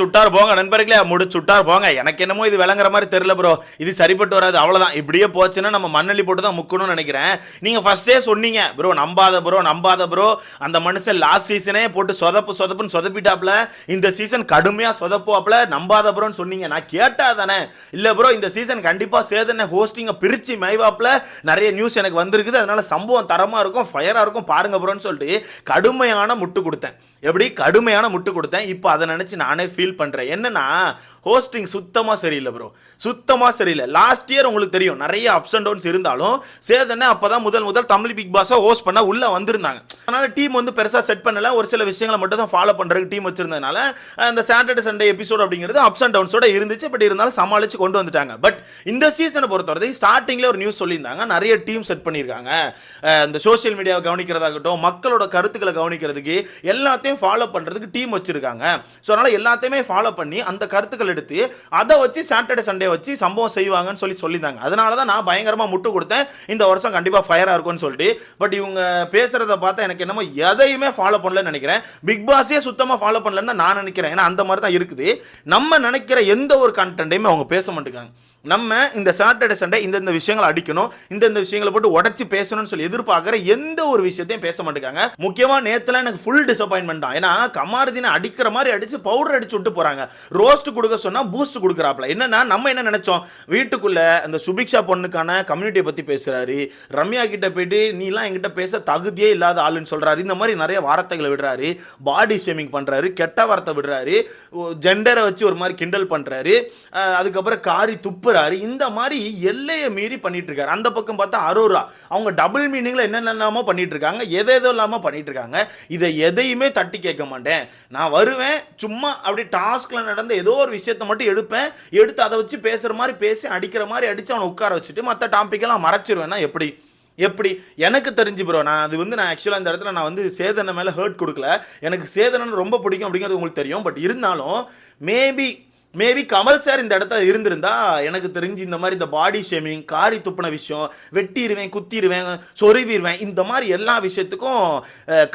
சுட்டார் போங்க நண்பர்களே முடிச்சுட்டார் போங்க. எனக்கு என்னமோ இது விளங்குற மாதிரி தெரியல ப்ரோ இது சரிப்பட்டு வராது அவ்வளோதான் இப்படியே போச்சுன்னா நம்ம மண்ணள்ளி போட்டு தான் முக்கணும்னு நினைக்கிறேன். நீங்கள் ஃபர்ஸ்டே சொன்னீங்க ப்ரோ நம்பாத ப்ரோ நம்பாத ப்ரோ அந்த மனுஷன் லாஸ்ட் சீசனே போட்டு சொதப்பு சொதப்புன்னு சொதப்பிட்டாப்ல இந்த சீசன் கடுமையாக சொதப்புவாப்ல நம்பாத ப்ரோன்னு சொன்னீங்க. நான் கேட்டா தானே. இல்லை ப்ரோ இந்த சீசன் கண்டிப்பாக சேதனை ஹோஸ்டிங்கை பிரித்து மைவாப்பில் நிறைய நியூஸ் எனக்கு வந்திருக்குது. அதனால சம்பவம் தரமாக இருக்கும் ஃபயராக இருக்கும் பாருங்க ப்ரோன்னு சொல்லிட்டு கடுமையான முட்டு கொடுத்தேன். எப்படி? கடுமையான முட்டு கொடுத்தேன். இப்போ அதை நினச்சி நானே ஃபீல் பண்றேன் என்னன்னா ஹோஸ்டிங் சுத்தமா சரியில்லை ப்ரோ சுத்தமா சரியில்லை. லாஸ்ட் இயர் உங்களுக்கு தெரியும் நிறைய அப்ஸ் அண்ட் டவுன்ஸ் இருந்தாலும் சேதனை அப்பதான் முதல் முதல் தமிழ் பிக் பாஸை ஹோஸ்ட் பண்ண உள்ள வந்திருந்தாங்க. அதனால டீம் வந்து பெருசா செட் பண்ணல. ஒரு சில விஷயங்களை மட்டும் தான் ஃபாலோ பண்றதுக்கு டீம் வச்சிருந்ததுனால அந்த சாட்டர்டே சண்டே எபிசோட் அப்படிங்கிறது அப்ஸ் அண்ட் டவுன்ஸோட இருந்துச்சு. பட் இருந்தாலும் சமாளிச்சு கொண்டு வந்துட்டாங்க. பட் இந்த சீசனை பொறுத்தவரை ஸ்டார்டிங்ல ஒரு நியூஸ் சொல்லியிருந்தாங்க. நிறைய டீம் செட் பண்ணியிருக்காங்க. இந்த சோஷியல் மீடியாவை கவனிக்கிறதாகட்டும் மக்களோட கருத்துக்களை கவனிக்கிறதுக்கு எல்லாத்தையும் ஃபாலோ பண்றதுக்கு டீம் வச்சிருக்காங்க. ஸோ அதனால எல்லாத்தையும் ஃபாலோ பண்ணி அந்த கருத்துக்கள் எடுத்து அதை வச்சு சாட்டர்டே சண்டே வச்சு சம்பவம் செய்வாங்கன்னு சொல்லி சொல்லியிருந்தாங்க. அதனால தான் நான் பயங்கரமாக முட்டு கொடுத்தேன். இந்த வருஷம் கண்டிப்பாக ஃபயராக இருக்கும்னு சொல்லிட்டு. பட் இவங்க பேசுகிறத பார்த்தா எனக்கு என்னமோ எதையுமே ஃபாலோ பண்ணலன்னு நினைக்கிறேன். பிக் பாஸே சுத்தமாக ஃபாலோ பண்ணலன்னு தான் நான் நினைக்கிறேன். ஏன்னா அந்த மாதிரி தான் இருக்குது. நம்ம நினைக்கிற எந்த ஒரு கண்டென்ட்டையுமே அவங்க பேச மாட்டேங்காங்க நம்ம இந்த சாட்டர்டே சண்டே இந்தந்த விஷயங்களை அடிக்கணும் இந்தந்த விஷயங்களை போட்டு உடச்சி பேசணும்னு சொல்லி எதிர்பார்க்குற எந்த ஒரு விஷயத்தையும் பேச மாட்டேங்காங்க. முக்கியமாக நேத்துல எனக்கு ஃபுல் டிசப்பாயின்மெண்ட் தான். ஏன்னா கமாரதினை அடிக்கிற மாதிரி அடிச்சு பவுடர் அடிச்சு விட்டு போறாங்க. ரோஸ்ட் கொடுக்க சொன்னா பூஸ்ட் கொடுக்குறாப்ல என்னன்னா நம்ம என்ன நினைச்சோம்? வீட்டுக்குள்ள அந்த சுபிக்ஷா பொண்ணுக்கான கம்யூனிட்டியை பத்தி பேசுறாரு. ரம்யா கிட்ட போயிட்டு நீலாம் என்கிட்ட பேச தகுதியே இல்லாத ஆளுன்னு சொல்றாரு. இந்த மாதிரி நிறைய வார்த்தைகளை விடுறாரு. பாடி ஷேமிங் பண்றாரு. கெட்ட வார்த்தை விடுறாரு. ஜெண்டரை வச்சு ஒரு மாதிரி கிண்டல் பண்றாரு. அதுக்கப்புறம் காரி போறாரு இந்த மாதிரி எல்லையை மீறி பண்ணிட்டு இருக்காரு அந்த பக்கம் பார்த்தா அரோரா அவங்க டபுள் மீனிங்ல என்னென்னமோ பண்ணிட்டு இருக்காங்க எதை எதோ இல்லாம பண்ணிட்டு இருக்காங்க இதை எதையுமே தட்டி கேட்க மாட்டேன். நான் வருவேன் சும்மா அப்படி டாஸ்க்ல நடந்த ஏதோ ஒரு விஷயத்தை மட்டும் எடுப்பேன். எடுத்து அதை வச்சு பேசுற மாதிரி பேசி அடிக்கிற மாதிரி அடிச்சு அவனை உட்கார வச்சுட்டு மற்ற டாபிக்கெல்லாம் மறைச்சிருவேன்னா எப்படி? எப்படி? எனக்கு தெரிஞ்சு ப்ரோ நான் அது வந்து நான் ஆக்சுவலாக இந்த இடத்துல நான் வந்து சேதனை மேலே ஹர்ட் கொடுக்கல. எனக்கு சேதனன் ரொம்ப பிடிக்கும் அப்படிங்கிறது உங்களுக்கு தெரியும். பட் இருந்தாலும் மேபி மேபி கமல் சார் இந்த இடத்துல இருந்திருந்தா எனக்கு தெரிஞ்சு இந்த மாதிரி இந்த பாடி ஷேமிங் காரி துப்பின விஷயம் வெட்டிடுவேன் குத்திடுவேன் சொருவிடுவேன் இந்த மாதிரி எல்லா விஷயத்துக்கும்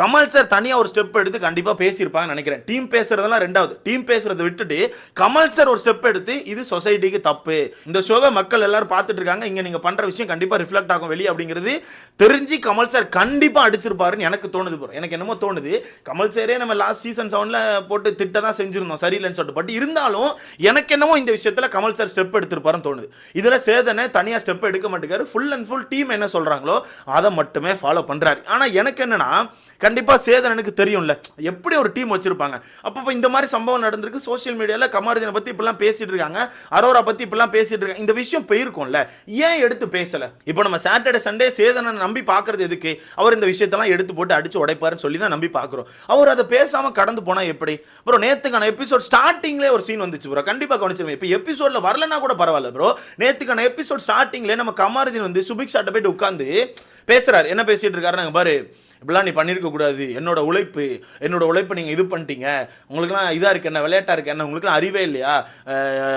கமல் சார் தனியாக ஒரு ஸ்டெப் எடுத்து கண்டிப்பாக பேசியிருப்பாங்கன்னு நினைக்கிறேன். டீம் பேசுறதெல்லாம் ரெண்டாவது. டீம் பேசுறதை விட்டுட்டு கமல் சார் ஒரு ஸ்டெப் எடுத்து இது சொசைட்டிக்கு தப்பு. இந்த ஷோவை மக்கள் எல்லாரும் பார்த்துட்டு இருக்காங்க. இங்கே நீங்கள் பண்ணுற விஷயம் கண்டிப்பாக ரிஃப்ளெக்ட் ஆகும் வெளியே அப்படிங்கிறது தெரிஞ்சு கமல் சார் கண்டிப்பாக அடிச்சிருப்பாருன்னு எனக்கு தோணுது bro. எனக்கு என்னமோ தோணுது. கமல் சாரே நம்ம லாஸ்ட் சீசன் செவனில் போட்டு திட்ட தான் செஞ்சிருந்தோம். சரியில்லைன்னு சொல்லிட்டு. பட் இருந்தாலும் எனக்கு என்னமோ இந்த விஷயத்தில் கமல் சார் ஸ்டெப் எடுத்திருப்பாருன்னு தோணுது. இதில் சேதனை தனியாக ஸ்டெப் எடுக்க மாட்டேங்காரு. ஃபுல் அண்ட் ஃபுல் டீம் என்ன சொல்கிறாங்களோ அதை மட்டுமே ஃபாலோ பண்ணுறாரு ஆனால் எனக்கு என்னன்னா கண்டிப்பாக சேதனனுக்கு தெரியும்ல. எப்படி ஒரு டீம் வச்சிருப்பாங்க? அப்போ இந்த மாதிரி சம்பவம் நடந்திருக்கு. சோஷியல் மீடியாவில் கமாரதினை பற்றி இப்படிலாம் பேசிகிட்டு இருக்காங்க. அரோரா பற்றி இப்படிலாம் பேசிட்டு இருக்காங்க. இந்த விஷயம் போயிருக்கும்ல. ஏன் எடுத்து பேசலை? இப்போ நம்ம சாட்டர்டே சண்டே சேதனை நம்பி பார்க்கறது எதுக்கு? அவர் இந்த விஷயத்தெல்லாம் எடுத்து போட்டு அடிச்சு உடைப்பாருன்னு சொல்லி தான் நம்பி பார்க்குறோம். அவர் அதை பேசாமல் கடந்து போனால் எப்படி? அப்புறம் நேற்றுக்கான எபிசோட் ஸ்டார்டிங்லேயே ஒரு சீன் வந்துச்சு ப்ரோ கண்டிப்பாக கவனிச்சிருவேன் இப்போ எபிசோடில் வரலனா கூட பரவாயில்ல ப்ரோ நேற்றுக்கான எபிசோட் ஸ்டார்டிங்லேயே நம்ம கமாரதின் வந்து சுபிக் சாட்டை போயிட்டு உட்காந்து பேசுகிறார் என்ன பேசிகிட்டு இருக்காரு? நாங்கள் பாரு இப்படிலாம் நீ பண்ணியிருக்க கூடாது. என்னோட உழைப்பு என்னோட உழைப்பை நீங்கள் இது பண்ணிட்டீங்க. உங்களுக்குலாம் இதாக இருக்கு என்ன விளையாட்டாக இருக்கு என்ன உங்களுக்குலாம் அறிவே இல்லையா?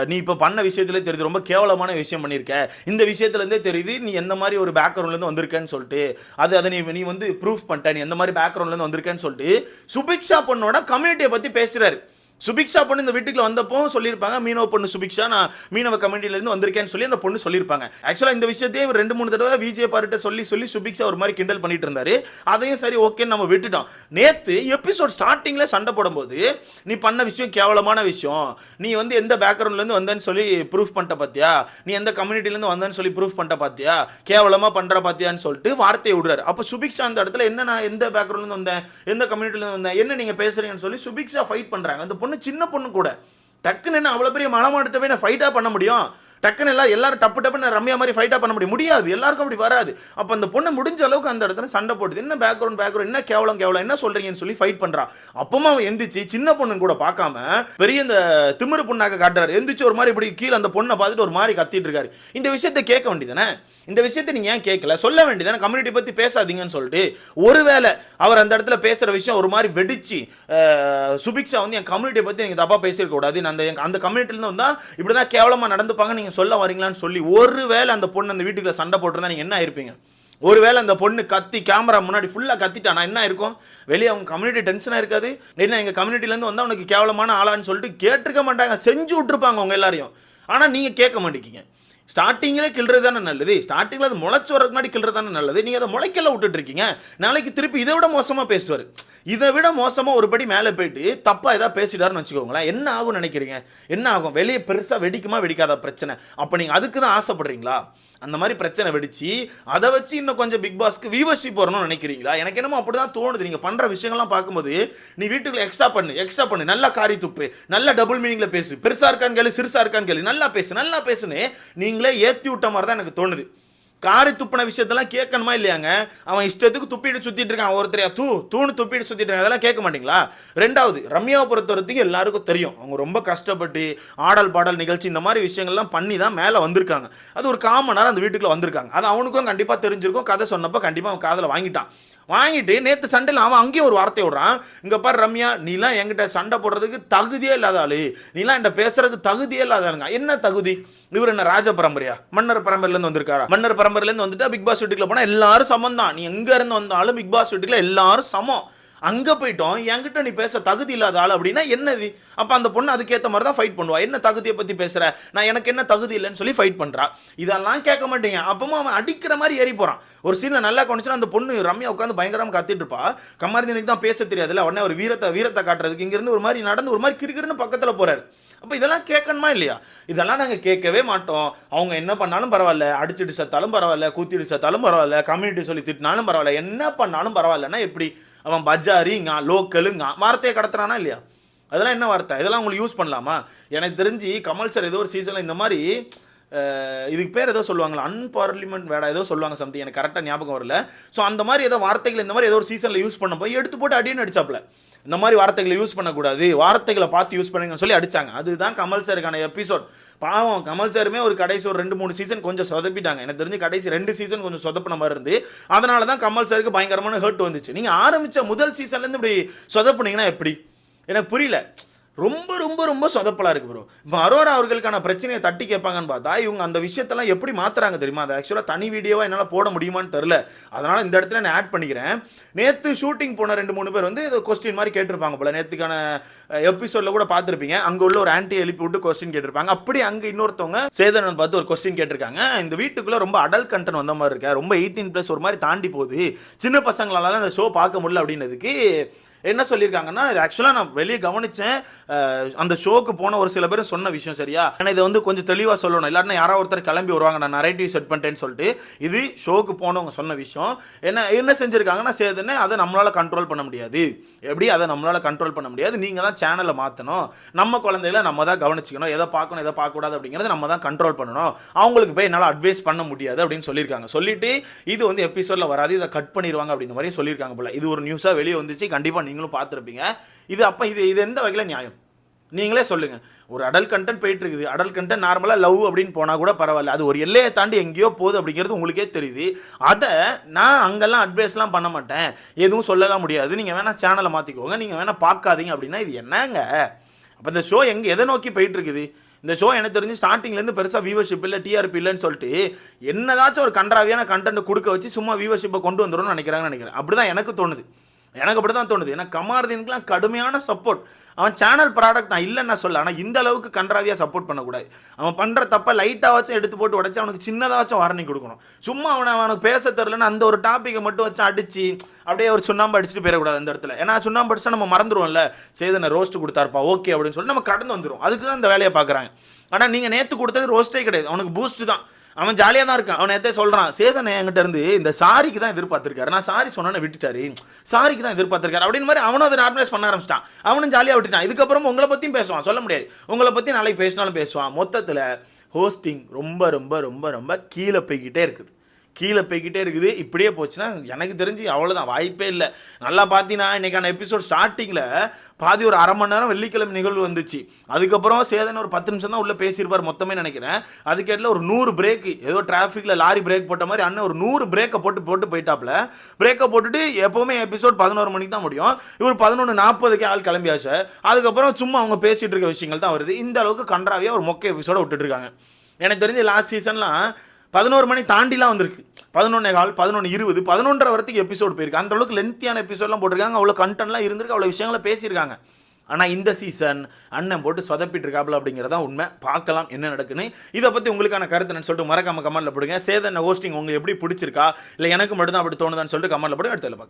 நீ இப்போ பண்ண விஷயத்துல தெரியுது. ரொம்ப கேவலமான விஷயம் பண்ணியிருக்க இந்த விஷயத்துலேருந்தே தெரியுது நீ எந்த மாதிரி ஒரு பேக்ரவுண்ட்லேருந்து வந்திருக்கேன்னு சொல்லிட்டு அது அதை நீ நீ வந்து ப்ரூஃப் பண்ணிட்ட. நீ எந்த மாதிரி பேக்ரவுண்ட்லேருந்து வந்திருக்கேன்னு சொல்லிட்டு சுபிக்ஷா பொண்ணோட கம்யூனிட்டியை பற்றி பேசுகிறாரு சுபிக்ஷா பொண்ணு இந்த வீட்டுக்குள்ள வந்தப்போ சொல்லியிருப்பாங்க மீனவ பொண்ணு சுபிக்ஷா நான் மீனவ கமிட்டிலேருந்து வந்திருக்கேன்னு சொல்லி அந்த பொண்ணு சொல்லியிருப்பாங்க. ஆக்சுவலாக இந்த விஷயத்தையும் இவர் ரெண்டு மூணு தடவை விஜய் பாருட்ட சொல்லி சொல்லி சுபிக்ஷா ஒரு மாதிரி கிண்டல் பண்ணிட்டு இருந்தாரு. அதையும் சரி ஓகேன்னு நம்ம விட்டுட்டோம். நேற்று எபிசோட் ஸ்டார்டிங்கில் சண்டை போடும்போது நீ பண்ண விஷயம் கேவலமான விஷயம். நீ வந்து எந்த பேக்ரவுண்ட்லேருந்து வந்தேன்னு சொல்லி ப்ரூஃப் பண்ணிட்ட பாத்தியா? நீ எந்த கம்யூனிட்டிலேருந்து வந்தேன்னு சொல்லி ப்ரூஃப் பண்ணிட்ட பாத்தியா? கேவலமாக பண்ணுற பாத்தியான்னு சொல்லிட்டு வார்த்தையை விடுறாரு. அப்போ சுபிக்ஷா அந்த இடத்துல என்ன நான் எந்த பேக்ரவுண்ட்லேருந்து வந்தேன்? எந்த கம்யூனிட்டிலேருந்து வந்தேன்? என்ன நீங்கள் பேசுறீங்கன்னு சொல்லி சுபிக்ஷா ஃபைட் பண்ணுறாங்க அந்த பொண்ணு சின்ன பொண்ணு கூட. டக்குன்னு என்ன அவ்வளோ பெரிய மலமாட்டத்தை போய் நான் ஃபைட்டாக பண்ண முடியும்? டக்குன்னு எல்லாம் எல்லாரும் டப்பு டப்புன்னு ரம்யா மாதிரி ஃபைட்டாக பண்ண முடியும். முடியாது. எல்லாருக்கும் அப்படி வராது. அப்போ அந்த பொண்ணு முடிஞ்ச அளவுக்கு அந்த இடத்துல சண்டை போட்டுது. என்ன பேக்ரவுண்ட் பேக்ரவுண்ட் என்ன கேவலம் கேவலம் என்ன சொல்கிறீங்கன்னு சொல்லி ஃபைட் பண்ணுறான் அப்பமா அவன் எந்திரிச்சு சின்ன பொண்ணுன்னு கூட பார்க்காம பெரிய இந்த திமிரு பொண்ணாக்க காட்டுறாரு. எந்திரிச்சு ஒரு மாதிரி இப்படி கீழே அந்த பொண்ணை பார்த்துட்டு ஒரு மாதிரி கத்திட்டு இருக்காரு. இந்த விஷயத்தை கேட்க வேண்டியதானே இந்த விஷயத்தை நீங்கள் ஏன் கேட்கல? சொல்ல வேண்டியதானே. கம்யூனிட்டி பற்றி பேசாதீங்கன்னு சொல்லிட்டு ஒருவேளை அவர் அந்த இடத்துல பேசுகிற விஷயம் ஒரு மாதிரி வெடிச்சு அஹ், சுபிக்ஷா வந்து என் கம்யூனிட்டியை பற்றி நீங்கள் தப்பாக பேசியிருக்கக்கூடாது. அந்த அந்த கம்யூனிட்டிலேருந்து வந்தால் இப்படி தான் கேவலமாக நடந்துப்பாங்க நீங்கள் சொல்ல வரீங்களான்னு சொல்லி ஒரு வேளை அந்த பொண்ணு அந்த வீட்டுக்குள்ள சண்டை போட்டிருந்தா நீங்கள் என்ன ஆயிருப்பீங்க? ஒருவேளை அந்த பொண்ணு கத்தி கேமரா முன்னாடி ஃபுல்லாக கத்திட்டானா என்ன இருக்கும் வெளியே அவங்க கம்யூனிட்டி டென்ஷனாக இருக்காது? என்ன எங்கள் கம்யூனிட்டிலேருந்து வந்தால் உனக்கு கேவலமான ஆளான்னு சொல்லிட்டு கேட்டிருக்க மாட்டாங்க. செஞ்சு விட்ருப்பாங்க அவங்க எல்லாரையும். ஆனால் நீங்கள் கேட்க மாட்டேங்கிங்க ஸ்டார்டிங்கில் கிள்றது தானே நல்லது. ஸ்டார்டிங்கில் அது முளைச்சு வரதுக்கு முன்னாடி கிள்றது தானே நல்லது. நீங்கள் அதை முளைக்கல விட்டுட்டு இருக்கீங்க நாளைக்கு திருப்பி இதை விட மோசமாக பேசுவார். இதை விட மோசமாக ஒரு படி மேலே போயிட்டு தப்பாக எதாவது பேசிட்டாருன்னு வச்சுக்கோங்களேன். என்ன ஆகும்னு நினைக்கிறீங்க? என்ன ஆகும்? வெளியே பெருசாக வெடிக்குமா வெடிக்காத பிரச்சனை. அப்போ நீங்கள் அதுக்கு தான் ஆசைப்படுறீங்களா? அந்த மாதிரி பிரச்சனை வெடிச்சு அதை வச்சு இன்னும் கொஞ்சம் பிக் பாஸ்க்கு வியூவர்ஷிப் வரணும்னு நினைக்கிறீங்களா? எனக்கு என்னமோ அப்படி தான் தோணுது. நீங்கள் பண்ணுற விஷயங்கள்லாம் பார்க்கும்போது நீ வீட்டுக்குள்ள எக்ஸ்ட்ரா பண்ணு எக்ஸ்ட்ரா பண்ணு. நல்லா காரி துப்பு நல்ல டபுள் மீனிங்கில் பேசு. பெருசாக இருக்கான்னு கேளு சிறுசாக இருக்கான்னு கேளு. நல்லா பேசு நல்லா பேசுன்னு நீங்களே ஏற்றி விட்ட மாதிரி தான் எனக்கு தோணுது. காரி துப்பின விஷயத்தெல்லாம் கேட்கணுமா இல்லையாங்க? அவன் இஷ்டத்துக்கு துப்பிட்டு சுத்திட்டு இருக்கான். ஒருத்தரையா தூ தூணு துப்பிட்டு சுத்திட்டு இருக்கான். அதெல்லாம் கேட்க மாட்டீங்களா? ரெண்டாவது ரம்யாவை பொறுத்தவரத்துக்கு எல்லாருக்கும் தெரியும். அவங்க ரொம்ப கஷ்டப்பட்டு ஆடல் பாடல் நிகழ்ச்சி இந்த மாதிரி விஷயங்கள்லாம் பண்ணி தான் மேலே வந்திருக்காங்க. அது ஒரு காமனாக அந்த வீட்டுக்குள்ள வந்திருக்காங்க. அது அவனுக்கும் கண்டிப்பாக தெரிஞ்சிருக்கும். கதை சொன்னப்போ கண்டிப்பாக அவன் காதில் வாங்கிட்டான். வாங்கிட்டு நேற்று சண்டையில் அவன் அங்கேயும் ஒரு வார்த்தை விடுறான். இங்கே பாரு ரம்யா நீலாம் என்கிட்ட சண்டை போடுறதுக்கு தகுதியே இல்லாத ஆளு. நீலாம் என்கிட்ட பேசுறதுக்கு தகுதியே இல்லாத ஆளுங்க. என்ன தகுதி? இவர் என்ன ராஜ பரம்பரையா? மன்னர் பரம்பரையிலேருந்து வந்திருக்காரா? மன்னர் பரம்பரையிலேருந்து வந்துட்டு பிக் பாஸ் வீட்டுக்குள்ள போனால் எல்லாரும் சமம் தான் நீ எங்கே இருந்து வந்தாலும் பிக் பாஸ் வீட்டுக்குள்ள எல்லாரும் சமம். அங்கே போயிட்டோம் என்கிட்ட நீ பேச தகுதி இல்லாத ஆள் அப்படின்னா என்னது? அப்போ அந்த பொண்ணு அதுக்கேற்ற மாதிரி தான் ஃபைட் பண்ணுவா. என்ன தகுதியை பற்றி பேசுகிற நான் எனக்கு என்ன தகுதி இல்லைன்னு சொல்லி ஃபைட் பண்ணுறா இதெல்லாம் கேட்க மாட்டேங்க. அப்பவும் அவன் அடிக்கிற மாதிரி ஏறி போகிறான் ஒரு சீன்ல நல்லா கொண்டுச்சுன்னா அந்த பொண்ணு ரம்யா உட்காந்து பயங்கரமாக கத்திட்டு இருப்பா. கமாரதினுக்கு தான் பேச தெரியாதுல்ல. உடனே ஒரு வீரத்தை வீரத்தை காட்டுறதுக்கு இங்கேருந்து ஒரு மாதிரி நடந்து ஒரு மாதிரி கிருக்கிருன்னு பக்கத்தில் போகிறாரு அப்போ இதெல்லாம் கேட்கணுமா இல்லையா? இதெல்லாம் நாங்கள் கேட்கவே மாட்டோம். அவங்க என்ன பண்ணாலும் பரவாயில்ல. அடிச்சுட்டு சத்தாலும் பரவாயில்ல. கூத்திட்டு சத்தாலும் பரவாயில்ல. கம்யூனிட்டி சொல்லி திட்டினாலும் பரவாயில்ல. என்ன பண்ணாலும் பரவாயில்லன்னா எப்படி? அவன் பஜாரிங்க லோக்கலுங்க வார்த்தையை கடத்துறானா இல்லையா? அதெல்லாம் என்ன வார்த்தை? இதெல்லாம் உங்களுக்கு யூஸ் பண்ணலாமா? எனக்கு தெரிஞ்சு கமல் சார் ஏதோ ஒரு சீசனில் இந்த மாதிரி இதுக்கு பேர் ஏதோ சொல்லுவாங்களா அன்பார்லிமெண்ட் வேடா ஏதோ சொல்லுவாங்க சம்திங் எனக்கு கரெக்டாக ஞாபகம் வரல. ஸோ அந்த மாதிரி ஏதோ வார்த்தைகள் இந்த மாதிரி ஏதோ ஒரு சீசனில் யூஸ் பண்ண போய் எடுத்து போட்டு அடின்னு அடிச்சாப்ல. இந்த மாதிரி வார்த்தைகளை யூஸ் பண்ணக்கூடாது. வார்த்தைகளை பார்த்து யூஸ் பண்ணுங்கன்னு சொல்லி அடிச்சாங்க. அதுதான் கமல் சாருக்கான எபிசோட் பாவம் கமல் சாருமே ஒரு கடைசி ஒரு ரெண்டு மூணு சீசன் கொஞ்சம் சொதப்பிட்டாங்க. எனக்கு தெரிஞ்சு கடைசி ரெண்டு சீசன் கொஞ்சம் சொதப்பின மாதிரி இருந்து அதனால தான் கமல் சாருக்கு பயங்கரமான ஹர்ட் வந்துச்சு. நீங்கள் ஆரம்பித்த முதல் சீசன்லேருந்து இப்படி சொதப்புனீங்கன்னா எப்படி? எனக்கு புரியல. ரொம்ப ரொம்ப ரொம்ப சொதப்பலாக இருக்குது ப்ரோ இப்போ அரோரா அவர்களுக்கான பிரச்சனையை தட்டி கேட்பாங்கன்னு பார்த்தா இவங்க அந்த விஷயத்தெல்லாம் எப்படி மாற்றுறாங்க தெரியுமா? அது ஆக்சுவலாக தனி வீடியோவா என்னால் போட முடியுமான்னு தெரில அதனால் இந்த இடத்துல நான் ஆட் பண்ணிக்கிறேன். நேற்று ஷூட்டிங் போன ரெண்டு மூணு பேர் வந்து ஏதோ கொஸ்டின் மாதிரி கேட்டிருப்பாங்க போல். நேற்றுக்கான எபிசோடில் கூட பார்த்துருப்பீங்க. அங்கே உள்ள ஒரு ஆன்டி எழுப்பி விட்டு கொஸ்டின் கேட்டிருப்பாங்க. அப்படி அங்கே இன்னொருத்தவங்க சேதனன் பார்த்து ஒரு கொஸ்டின் கேட்டிருக்காங்க. இந்த வீட்டுக்குள்ளே ரொம்ப அடல் கண்டென்ட் வந்த மாதிரி இருக்கேன் ரொம்ப எயிட்டீன் ப்ளஸ் ஒரு மாதிரி தாண்டி போகுது. சின்ன பசங்களால அந்த ஷோ பார்க்க முடியல அப்படின்னதுக்கு என்ன சொல்லியிருக்காங்கன்னா இது ஆக்சுவலாக நான் வெளியே கவனித்தேன் அந்த ஷோக்கு போன ஒரு சில பேர் சொன்ன விஷயம் சரியா? ஆனால் இதை வந்து கொஞ்சம் தெளிவாக சொல்லணும். இல்லாட்டினா யாரோ ஒருத்தர் கிளம்பி வருவாங்க நான் நரேட்டிவ் செட் பண்ணிட்டேன்னு சொல்லிட்டு. இது ஷோக்கு போனவங்க சொன்ன விஷயம். என்ன என்ன செஞ்சுருக்காங்கன்னா சேதுன்னு அதை நம்மளால் கண்ட்ரோல் பண்ண முடியாது. எப்படி? அதை நம்மளால் கண்ட்ரோல் பண்ண முடியாது. நீங்கள் தான் சேனலை மாற்றணும் நம்ம குழந்தையில நம்ம தான் கவனிச்சிக்கணும். எதை பார்க்கணும் எதை பார்க்கக்கூடாது அப்படிங்கிறத நம்ம தான் கண்ட்ரோல் பண்ணணும். அவங்களுக்கு போய் என்னால் அட்வைஸ் பண்ண முடியாது அப்படின்னு சொல்லியிருக்காங்க. சொல்லிட்டு இது வந்து எபிசோடில் வராது. இதை கட் பண்ணிடுவாங்க அப்படின்ற மாதிரி சொல்லியிருக்காங்க போல. இது ஒரு நியூஸாக வெளியே வந்துச்சு. கண்டிப்பாக நீங்களும் பார்த்துருப்பீங்க. இது அப்போ இது இது எந்த வகையில் நியாயம்? நீங்களே சொல்லுங்க. ஒரு அடல் கண்டென்ட் போயிட்டு இருக்குது அடல் கண்டென்ட் நார்மலாக லவ் அப்படின்னு போனால் கூட பரவாயில்ல. அது ஒரு எல்லையை தாண்டி எங்கேயோ போகுது அப்படிங்கிறது உங்களுக்கே தெரியுது. அதை நான் அங்கெல்லாம் அட்வைஸ்லாம் பண்ண மாட்டேன். எதுவும் சொல்லலாம் முடியாது. நீங்கள் வேணால் சேனலை மாற்றிக்கோங்க நீங்கள் வேணால் பார்க்காதீங்க அப்படின்னா இது என்னங்க? அப்போ இந்த ஷோ எங்கே எதை நோக்கி போயிட்டு இருக்குது இந்த ஷோ எனக்கு தெரிஞ்சு ஸ்டார்டிங்லேருந்து பெருசாக வியூவர்ஷிப் இல்லை டிஆர்பி இல்லைன்னு சொல்லிட்டு என்னதாச்சும் ஒரு கன்றாவியான கண்டென்ட் கொடுக்க வச்சு சும்மா வியூவர்ஷிப்பை கொண்டு வந்துடும்னு நினைக்கிறாங்கன்னு நினைக்கிறேன். அப்படி தான் எனக்கு தோணுது. எனக்கு அப்படி தான் தோணுது. ஏன்னா கமாரதீனுக்குலாம் கடுமையான சப்போர்ட் அவன் சேனல் ப்ராடக்ட் நான் இல்லைன்னு சொல்ல ஆனால் இந்த அளவுக்கு கன்றாவியாக சப்போர்ட் பண்ணக்கூடாது. அவன் பண்ணுற தப்பை லைட்டாவாச்சும் எடுத்து போட்டு உடச்சி அவனுக்கு சின்னதாச்சும் வார்னிங் கொடுக்கணும். சும்மா அவனை அவனுக்கு பேச தெரிலன்னு அந்த ஒரு டாப்பிக்கை மட்டும் வச்சு அடித்து அப்படியே ஒரு சுண்ணாம்பு அடிச்சுட்டு போயிடக்கூடாது அந்த இடத்துல. ஏன்னா சுண்ணாம்பு அடிச்சா நம்ம மறந்துடுவோம்ல சேதனை ரோஸ்ட் கொடுத்தாருப்பா ஓகே அப்படின்னு சொல்லி நம்ம கடந்து வந்துடும் அதுக்கு தான் இந்த வேலையை பார்க்குறாங்க. ஆனால் நீங்கள் நேற்று கொடுத்தது ரோஸ்ட்டே கிடையாது. அவனுக்கு பூஸ்ட் தான். அவன் ஜாலியாக தான் இருக்கான். அவன் எதை சொல்கிறான் சேதனை என்கிட்ட இருந்து இந்த சாரிக்கு தான் எதிர்பார்த்திருக்காரு. நான் சாரி சொன்னேன்னு விட்டுட்டாரு. சாரிக்கு தான் எதிர்பார்த்திருக்காரு. அப்படின்னு மாதிரி அவனும் அதை நார்மலைஸ் பண்ண ஆரம்பிச்சிட்டான். அவனும் ஜாலியாக விட்டுட்டான். இதுக்கப்புறம் உங்களை பற்றியும் பேசுவான். சொல்ல முடியாது. உங்களை பற்றி நாளைக்கு பேசினாலும் பேசுவான். மொத்தத்தில் ஹோஸ்டிங் ரொம்ப ரொம்ப ரொம்ப ரொம்ப கீழே போய்கிட்டே இருக்குது. கீழே போய்கிட்டே இருக்குது. இப்படியே போச்சுன்னா எனக்கு தெரிஞ்சு அவ்வளோதான் வாய்ப்பே இல்லை. நல்லா பார்த்தீங்கன்னா இன்றைக்கான எபிசோட் ஸ்டார்டிங்கில் பாதி ஒரு அரை மணி நேரம் வெள்ளிக்கிழமை நிகழ்வு வந்துச்சு. அதுக்கப்புறம் சேதன் ஒரு பத்து நிமிஷம் தான் உள்ளே பேசியிருப்பார் மொத்தமே நினைக்கிறேன். அதுக்கேட்டில் ஒரு நூறு பிரேக்கு ஏதோ டிராஃபிக்கில் லாரி பிரேக் போட்ட மாதிரி அண்ணன் ஒரு நூறு பிரேக்கை போட்டு போட்டு போயிட்டாப்ல. பிரேக்கை போட்டுட்டு எப்போவுமே எபிசோட் பதினோரு மணிக்கு தான் முடியும். இவர் பதினொன்று நாற்பதுக்கே ஆள் கிளம்பியாச்சு. அதுக்கப்புறம் சும்மா அவங்க பேசிகிட்டு இருக்க விஷயங்கள் தான் வருது. இந்த அளவுக்கு கன்றாவியாக ஒரு மொக்க எபிசோட விட்டுட்டு இருக்காங்க. எனக்கு தெரிஞ்சு லாஸ்ட் சீசன்லாம் பதினோரு மணி தாண்டிலாம் வந்திருக்கு. பதினொன்னே கால் பதினொன்று இருபது பதினொன்றரை வரத்துக்கு எபிசோடு போயிருக்கு. அந்த அளவுக்கு லென்த்தியான எபிசோட்லாம் போட்டிருக்காங்க. அவ்வளோ கண்டென்ட்லாம் இருந்திருக்கு. அவ்வளோ விஷயங்களை பேசியிருக்காங்க. ஆனால் இந்த சீசன் அண்ணன் போட்டு சொதப்பிட்டு இருக்காப்ல அப்படிங்கிறதா உண்மை. பார்க்கலாம் என்ன நடக்குன்னு. இதை பற்றி உங்களுக்கான கருத்து என்னன்னு சொல்லிட்டு மறக்காம கமெண்ட்டில் போடுங்க. சேதன் ஹோஸ்டிங் உங்களுக்கு எப்படி பிடிச்சிருக்கா? இல்லை எனக்கு மட்டும் தான் அப்படி தோணுதான்னு சொல்லிட்டு கமெண்ட்டில் போடுங்க. அடுத்த பார்க்கலாம்.